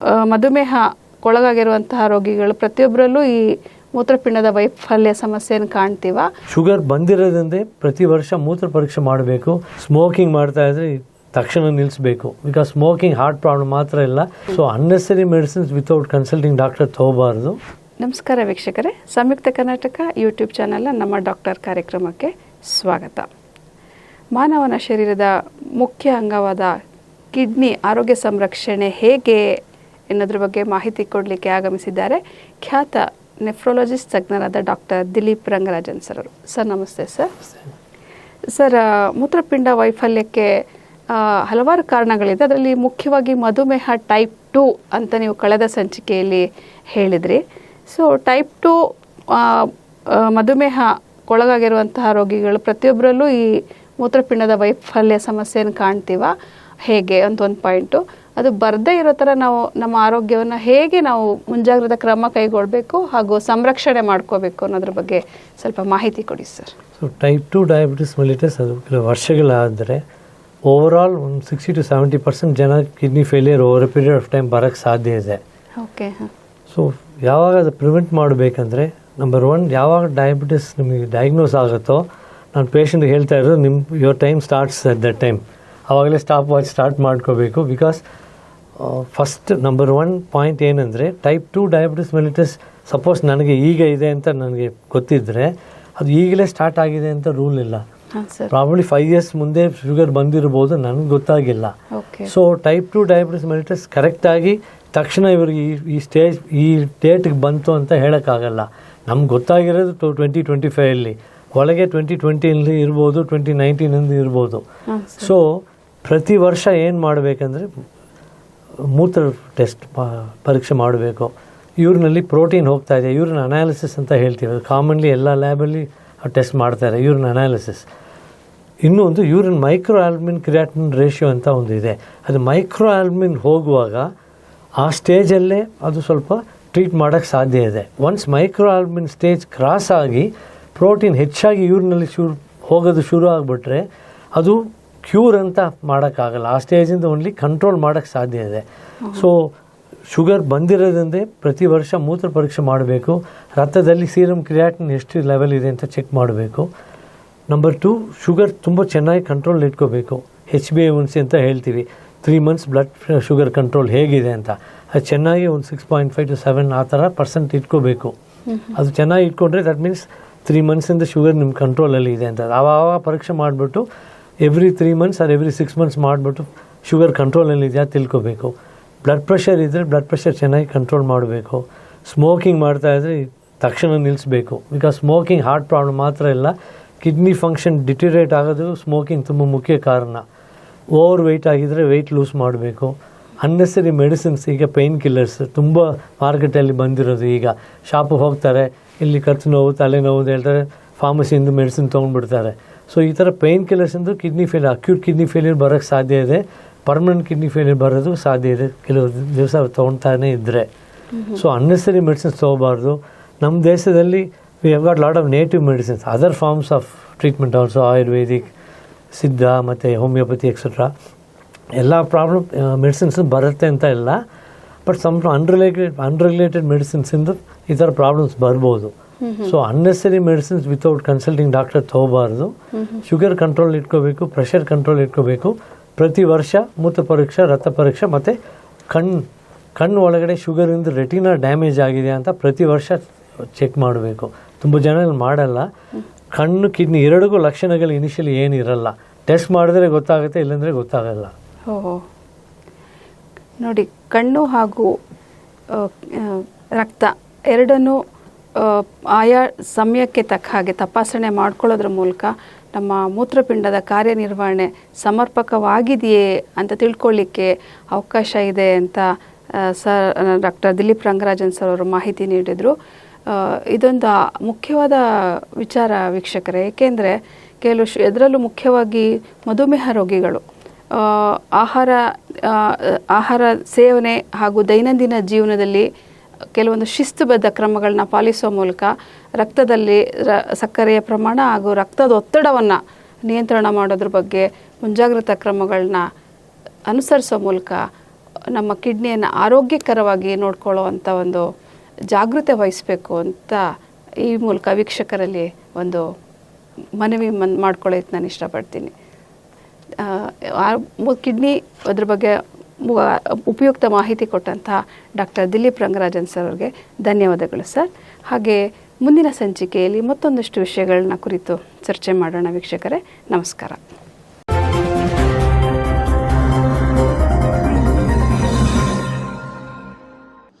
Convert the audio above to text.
ಆ, ಮಧುಮೇಹಕ್ಕೊಳಗಾಗಿರುವಂತಹ ರೋಗಿಗಳು ಪ್ರತಿಯೊಬ್ಬರಲ್ಲೂ ಈ ಮೂತ್ರಪಿಂಡದ ವೈಫಲ್ಯ ಸಮಸ್ಯೆಯನ್ನು ಕಾಣ್ತೀವ. ಶುಗರ್ ಬಂದಿರೋದ್ರಿಂದ ಪ್ರತಿ ವರ್ಷ ಮೂತ್ರ ಪರೀಕ್ಷೆ ಮಾಡಬೇಕು. ಸ್ಮೋಕಿಂಗ್ ಮಾಡ್ತಾ ಇದ್ರೆ ತಕ್ಷಣ ನಿಲ್ಲಿಸಬೇಕು ಬಿಕಾಸ್ ಸ್ಮೋಕಿಂಗ್ ಹಾರ್ಟ್ ಪ್ರಾಬ್ಲಮ್ ಮಾತ್ರ ಇಲ್ಲ. So unnecessary medicines without consulting doctor ತಗೋಬಾರ್ದು. ನಮಸ್ಕಾರ ವೀಕ್ಷಕರೇ. ಸಂಯುಕ್ತ ಕರ್ನಾಟಕ ಯೂಟ್ಯೂಬ್ ಚಾನಲ್ನ ನಮ್ಮ ಡಾಕ್ಟರ್ ಕಾರ್ಯಕ್ರಮಕ್ಕೆ ಸ್ವಾಗತ. ಮಾನವನ ಶರೀರದ ಮುಖ್ಯ ಅಂಗವಾದ ಕಿಡ್ನಿ ಆರೋಗ್ಯ ಸಂರಕ್ಷಣೆ ಹೇಗೆ ಎನ್ನೋದ್ರ ಬಗ್ಗೆ ಮಾಹಿತಿ ಕೊಡಲಿಕ್ಕೆ ಆಗಮಿಸಿದ್ದಾರೆ ಖ್ಯಾತ ನೆಫ್ರೋಲಜಿಸ್ಟ್ ತಜ್ಞರಾದ ಡಾಕ್ಟರ್ ದಿಲೀಪ್ ರಂಗರಾಜನ್ ಸರ್ ಅವರು. ಸರ್, ನಮಸ್ತೆ ಸರ್. ಸರ್ ಮೂತ್ರಪಿಂಡ ವೈಫಲ್ಯಕ್ಕೆ ಹಲವಾರು ಕಾರಣಗಳಿದೆ. ಅದರಲ್ಲಿ ಮುಖ್ಯವಾಗಿ ಮಧುಮೇಹ ಟೈಪ್ ಟು ಅಂತ ನೀವು ಕಳೆದ ಸಂಚಿಕೆಯಲ್ಲಿ ಹೇಳಿದ್ರಿ. ಸೊ ಟೈಪ್ ಟು ಮಧುಮೇಹಕ್ಕೊಳಗಾಗಿರುವಂತಹ ರೋಗಿಗಳು ಪ್ರತಿಯೊಬ್ಬರಲ್ಲೂ ಈ ಮೂತ್ರಪಿಂಡದ ವೈಫಲ್ಯ ಸಮಸ್ಯೆಯನ್ನು ಕಾಣ್ತೀವ. ಹೇಗೆ ಅಂತ ಒಂದು ಪಾಯಿಂಟು ಅದು ಬರದೇ ಇರೋ ಥರ ನಾವು ನಮ್ಮ ಆರೋಗ್ಯವನ್ನು ಹೇಗೆ ನಾವು ಮುಂಜಾಗ್ರತಾ ಕ್ರಮ ಕೈಗೊಳ್ಳಬೇಕು ಹಾಗೂ ಸಂರಕ್ಷಣೆ ಮಾಡ್ಕೋಬೇಕು ಅನ್ನೋದ್ರ ಬಗ್ಗೆ ಸ್ವಲ್ಪ ಮಾಹಿತಿ ಕೊಡಿ sir. So type two diabetes mellitus ಅದು ಕೆಲವು ವರ್ಷಗಳಾದರೆ ಓವರಾಲ್ ಒಂದು ಸಿಕ್ಸ್ಟಿ ಟು ಸೆವೆಂಟಿ ಪರ್ಸೆಂಟ್ ಜನ kidney failure over a period of time ಬರೋಕ್ಕೆ ಸಾಧ್ಯ ಇದೆ. ಓಕೆ ಸೊ ಯಾವಾಗ ಅದು ಪ್ರಿವೆಂಟ್ ಮಾಡಬೇಕಂದ್ರೆ ನಂಬರ್ ಒನ್ ಯಾವಾಗ ಡಯಾಬಿಟಿಸ್ ನಿಮಗೆ ಡಯಾಗ್ನೋಸ್ ಆಗುತ್ತೋ ನಾನು ಪೇಷಂಟ್ಗೆ ಹೇಳ್ತಾ ಇರೋದು ನಿಮ್ಮ your time starts at that time ಆವಾಗಲೇ ಸ್ಟಾಪ್ ವಾಚ್ ಸ್ಟಾರ್ಟ್ ಮಾಡ್ಕೋಬೇಕು because first number one point ಏನಂದರೆ type two diabetes mellitus suppose ನನಗೆ ಈಗ ಇದೆ ಅಂತ ನನಗೆ ಗೊತ್ತಿದ್ದರೆ ಅದು ಈಗಲೇ ಸ್ಟಾರ್ಟ್ ಆಗಿದೆ ಅಂತ ರೂಲ್ ಇಲ್ಲ. ಪ್ರಾಬ್ಲಿ ಫೈವ್ ಇಯರ್ಸ್ ಮುಂದೆ ಶುಗರ್ ಬಂದಿರ್ಬೋದು ನನಗೆ ಗೊತ್ತಾಗಿಲ್ಲ. Okay so type two diabetes mellitus ಕರೆಕ್ಟಾಗಿ ತಕ್ಷಣ ಇವ್ರಿಗೆ ಈ ಈ ಸ್ಟೇಜ್ ಈ ಡೇಟ್ಗೆ ಬಂತು ಅಂತ ಹೇಳೋಕ್ಕಾಗಲ್ಲ. ನಮ್ಗೆ ಗೊತ್ತಾಗಿರೋದು ಟು ಟ್ವೆಂಟಿ ಟ್ವೆಂಟಿ ಫೈವಲ್ಲಿ ಒಳಗೆ ಟ್ವೆಂಟಿ ಟ್ವೆಂಟಿಯಲ್ಲಿ ಇರ್ಬೋದು ಟ್ವೆಂಟಿ ನೈನ್ಟೀನಲ್ಲಿ ಇರ್ಬೋದು. ಸೊ ಪ್ರತಿ ವರ್ಷ ಏನು ಮಾಡಬೇಕಂದ್ರೆ ಮೂತ್ರ ಟೆಸ್ಟ್ ಪರೀಕ್ಷೆ ಮಾಡಬೇಕು. ಇವ್ರಿನಲ್ಲಿ ಪ್ರೋಟೀನ್ ಹೋಗ್ತಾ ಇದೆ. ಯೂರಿನ್ ಅನಾಲಿಸಿಸ್ ಅಂತ ಹೇಳ್ತೀವಿ. ಕಾಮನ್ಲಿ ಎಲ್ಲ ಲ್ಯಾಬಲ್ಲಿ ಟೆಸ್ಟ್ ಮಾಡ್ತಾರೆ ಯೂರಿನ್ ಅನಾಲಿಸಿಸ್. ಇನ್ನೊಂದು urine micro albumin creatinine ratio ಅಂತ ಒಂದು ಇದೆ. ಅದು ಮೈಕ್ರೋ ಆಲ್ಮಿನ್ ಹೋಗುವಾಗ ಆ ಸ್ಟೇಜಲ್ಲೇ ಅದು ಸ್ವಲ್ಪ ಟ್ರೀಟ್ ಮಾಡೋಕ್ಕೆ ಸಾಧ್ಯ ಇದೆ. Once micro albumin stage cross ಆಗಿ ಪ್ರೋಟೀನ್ ಹೆಚ್ಚಾಗಿ ಯೂರಿನಲ್ಲಿ ಶುರು, ಹೋಗೋದು ಶುರು ಆಗಿಬಿಟ್ರೆ ಅದು ಕ್ಯೂರ್ ಅಂತ ಮಾಡೋಕ್ಕಾಗಲ್ಲ. ಆ ಸ್ಟೇಜಿಂದ ಓನ್ಲಿ ಕಂಟ್ರೋಲ್ ಮಾಡೋಕ್ಕೆ ಸಾಧ್ಯ ಇದೆ. ಸೊ ಶುಗರ್ ಬಂದಿರೋದಂದೇ ಪ್ರತಿ ವರ್ಷ ಮೂತ್ರ ಪರೀಕ್ಷೆ ಮಾಡಬೇಕು. ರಕ್ತದಲ್ಲಿ ಸೀರಮ್ ಕ್ರಿಯಾಟಿನ್ ಎಷ್ಟು ಲೆವೆಲ್ ಇದೆ ಅಂತ ಚೆಕ್ ಮಾಡಬೇಕು. ನಂಬರ್ ಟು ಶುಗರ್ ತುಂಬ ಚೆನ್ನಾಗಿ ಕಂಟ್ರೋಲ್ ಇಟ್ಕೋಬೇಕು. ಹೆಚ್ ಬಿ ಎ ಒನ್ಸಿ ಅಂತ ಹೇಳ್ತೀವಿ. Three months blood sugar control ಹೇಗಿದೆ ಅಂತ. ಅದು ಚೆನ್ನಾಗಿ ಒಂದು six point five to seven ಆ ಥರ ಪರ್ಸೆಂಟ್ ಇಟ್ಕೋಬೇಕು. ಅದು ಚೆನ್ನಾಗಿ ಇಟ್ಕೊಂಡ್ರೆ ದಟ್ ಮೀನ್ಸ್ ತ್ರೀ ಮಂತ್ಸಿಂದ ಶುಗರ್ ನಿಮ್ಮ ಕಂಟ್ರೋಲಲ್ಲಿ ಇದೆ ಅಂತ. ಆವಾಗ ಪರೀಕ್ಷೆ ಮಾಡಿಬಿಟ್ಟು every three months or every six months ಮಾಡಿಬಿಟ್ಟು ಶುಗರ್ ಕಂಟ್ರೋಲಲ್ಲಿದೆಯಾ ತಿಳ್ಕೊಬೇಕು. ಬ್ಲಡ್ ಪ್ರೆಷರ್ ಇದ್ದರೆ ಬ್ಲಡ್ ಪ್ರೆಷರ್ ಚೆನ್ನಾಗಿ ಕಂಟ್ರೋಲ್ ಮಾಡಬೇಕು. ಸ್ಮೋಕಿಂಗ್ ಮಾಡ್ತಾ ಇದ್ದರೆ ತಕ್ಷಣ ನಿಲ್ಲಿಸಬೇಕು ಬಿಕಾಸ್ ಸ್ಮೋಕಿಂಗ್ ಹಾರ್ಟ್ ಪ್ರಾಬ್ಲಮ್ ಮಾತ್ರ ಇಲ್ಲ. ಕಿಡ್ನಿ ಫಂಕ್ಷನ್ ಡಿಟಿರೇಟ್ ಆಗೋದು ಸ್ಮೋಕಿಂಗ್ ತುಂಬ ಮುಖ್ಯ ಕಾರಣ. ಓವರ್ ವೆಯ್ಟ್ ಆಗಿದ್ದರೆ ವೆಯ್ಟ್ ಲೂಸ್ ಮಾಡಬೇಕು. ಅನ್ನೆಸರಿ ಮೆಡಿಸಿನ್ಸ್ ಈಗ ಪೇಯ್ನ್ ಕಿಲ್ಲರ್ಸ್ ತುಂಬ ಮಾರ್ಕೆಟಲ್ಲಿ ಬಂದಿರೋದು ಈಗ. ಶಾಪಿಗೆ ಹೋಗ್ತಾರೆ, ಇಲ್ಲಿ ಖರ್ಚು ನೋವು, ತಲೆನೋವು ಅಂತ ಹೇಳ್ತಾರೆ ಫಾರ್ಮಸಿಯಿಂದ ಮೆಡಿಸಿನ್ ತೊಗೊಂಡ್ಬಿಡ್ತಾರೆ. ಸೊ ಈ ಥರ pain ಕಿಲ್ಲರ್ಸಿಂದು kidney fail acute kidney failure ಬರೋಕ್ಕೆ ಸಾಧ್ಯ ಇದೆ. ಪರ್ಮನೆಂಟ್ ಕಿಡ್ನಿ ಫೇಲಿಯರ್ ಬರೋದು ಸಾಧ್ಯ ಇದೆ. ಕೆಲವು ದಿವಸ ತೊಗೊಳ್ತಾನೆ ಇದ್ದರೆ ಸೊ ಅನ್ನೆಸರಿ ಮೆಡಿಸಿನ್ಸ್ ತೊಗೋಬಾರ್ದು. ನಮ್ಮ ದೇಶದಲ್ಲಿ we have got lot of native medicines other forms of treatment also Ayurvedic Siddha ಮತ್ತು ಹೋಮಿಯೋಪತಿ ಎಕ್ಸೆಟ್ರಾ ಎಲ್ಲ ಪ್ರಾಬ್ಲಮ್ ಮೆಡಿಸಿನ್ಸ್ ಬರುತ್ತೆ ಅಂತ ಇಲ್ಲ. ಬಟ್ ಸಮ್ ಅನ್ರಿಲೇಟೆಡ್ ಅನ್ರಿಲೇಟೆಡ್ ಮೆಡಿಸಿನ್ಸಿಂದ ಈ ಥರ ಪ್ರಾಬ್ಲಮ್ಸ್ ಬರ್ಬೋದು so unnecessary medicines without consulting doctor ತಗೋಬಾರ್ದು sugar control ಇಟ್ಕೋಬೇಕು ಪ್ರೆಷರ್ ಕಂಟ್ರೋಲ್ ಇಟ್ಕೋಬೇಕು ಪ್ರತಿ ವರ್ಷ ಮೂತ್ರ ಪರೀಕ್ಷೆ ರಕ್ತ ಪರೀಕ್ಷೆ ಮತ್ತು ಕಣ್ಣು ಕಣ್ಣು ಒಳಗಡೆ ಶುಗರಿಂದ ರೆಟಿನಾ ಡ್ಯಾಮೇಜ್ ಆಗಿದೆ ಅಂತ ಪ್ರತಿ ವರ್ಷ ಚೆಕ್ ಮಾಡಬೇಕು ತುಂಬ ಜನ ಮಾಡಲ್ಲ ಕಣ್ಣು ಕಿಡ್ನಿ ಎರಡಿಗೂ ಲಕ್ಷಣಗಳು ಇನಿಷಿಯಲಿ ಏನಿರಲ್ಲ ಟೆಸ್ಟ್ ಮಾಡಿದ್ರೆ ಗೊತ್ತಾಗುತ್ತೆ ಇಲ್ಲಾಂದರೆ ಗೊತ್ತಾಗಲ್ಲ ಓಹೋ ನೋಡಿ, ಕಣ್ಣು ಹಾಗೂ ರಕ್ತ ಎರಡನ್ನೂ ಆಯಾ ಸಮಯಕ್ಕೆ ತಕ್ಕ ಹಾಗೆ ತಪಾಸಣೆ ಮಾಡ್ಕೊಳ್ಳೋದ್ರ ಮೂಲಕ ನಮ್ಮ ಮೂತ್ರಪಿಂಡದ ಕಾರ್ಯನಿರ್ವಹಣೆ ಸಮರ್ಪಕವಾಗಿದೆಯೇ ಅಂತ ತಿಳ್ಕೊಳ್ಳಿಕ್ಕೆ ಅವಕಾಶ ಇದೆ ಅಂತ sir, doctor Dilip Rangarajan sir ಅವರು ಮಾಹಿತಿ ನೀಡಿದರು. ಇದೊಂದು ಮುಖ್ಯವಾದ ವಿಚಾರ ವೀಕ್ಷಕರೇ, ಏಕೆಂದರೆ ಕೆಲವು ಅದರಲ್ಲೂ ಮುಖ್ಯವಾಗಿ ಮಧುಮೇಹ ರೋಗಿಗಳು ಆಹಾರ ಆಹಾರ ಸೇವನೆ ಹಾಗೂ ದೈನಂದಿನ ಜೀವನದಲ್ಲಿ ಕೆಲವೊಂದು ಶಿಸ್ತುಬದ್ಧ ಕ್ರಮಗಳನ್ನ ಪಾಲಿಸುವ ಮೂಲಕ ರಕ್ತದಲ್ಲಿ ರ, ಸಕ್ಕರೆಯ ಪ್ರಮಾಣ ಹಾಗೂ ರಕ್ತದ ಒತ್ತಡವನ್ನು ನಿಯಂತ್ರಣ ಮಾಡೋದ್ರ ಬಗ್ಗೆ ಮುಂಜಾಗ್ರತಾ ಕ್ರಮಗಳನ್ನ ಅನುಸರಿಸೋ ಮೂಲಕ ನಮ್ಮ ಕಿಡ್ನಿಯನ್ನು ಆರೋಗ್ಯಕರವಾಗಿ ನೋಡ್ಕೊಳ್ಳೋವಂಥ ಒಂದು ಜಾಗೃತೆ ವಹಿಸಬೇಕು ಅಂತ ಈ ಮೂಲಕ ವೀಕ್ಷಕರಲ್ಲಿ ಒಂದು ಮನವಿ ಮನ್ ಮಾಡ್ಕೊಳ್ಳೋಕೆ ನಾನು ಇಷ್ಟಪಡ್ತೀನಿ. ಕಿಡ್ನಿ ಅದ್ರ ಬಗ್ಗೆ ಉಪಯುಕ್ತ ಮಾಹಿತಿ ಕೊಟ್ಟಂತಹ ಡಾಕ್ಟರ್ ದಿಲೀಪ್ ರಂಗರಾಜನ್ ಸರ್ ಅವ್ರಿಗೆ ಧನ್ಯವಾದಗಳು ಸರ್. ಹಾಗೆ ಮುಂದಿನ ಸಂಚಿಕೆಯಲ್ಲಿ ಮತ್ತೊಂದಷ್ಟು ವಿಷಯಗಳನ್ನ ಕುರಿತು ಚರ್ಚೆ ಮಾಡೋಣ ವೀಕ್ಷಕರೇ. ನಮಸ್ಕಾರ.